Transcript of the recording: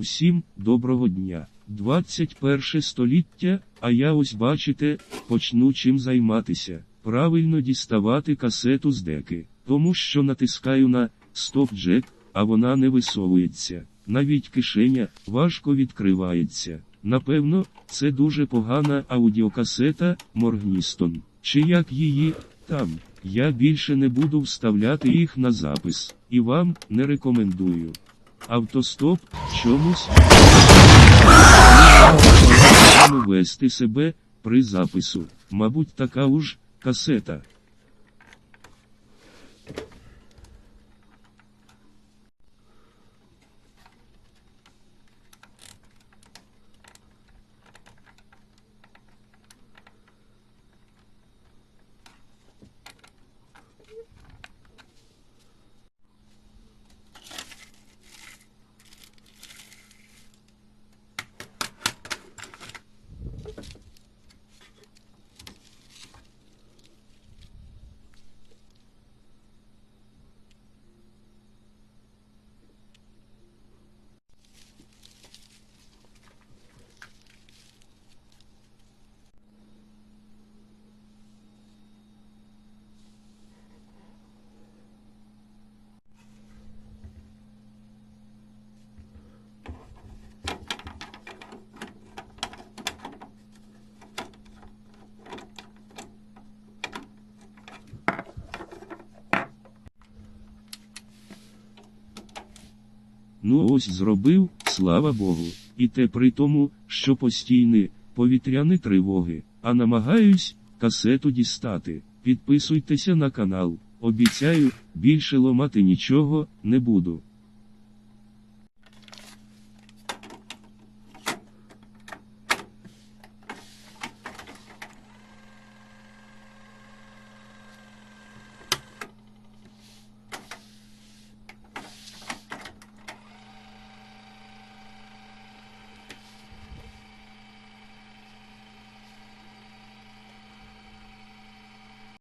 Всім доброго дня. 21 століття, а я ось бачите, почну чим займатися. Правильно діставати касету з деки, тому що натискаю на стоп джек, а вона не висовується. Навіть кишеня важко відкривається. Напевно, це дуже погана аудіокасета Моргністон. Чи як її там. Я більше не буду вставляти їх на запис, і вам не рекомендую. Автостоп чомусь вести себе при запису. Мабуть, така уж касета. Ну ось зробив, слава Богу. І те при тому, що постійні повітряні тривоги, а намагаюсь касету дістати. Підписуйтеся на канал. Обіцяю, більше ломати нічого не буду.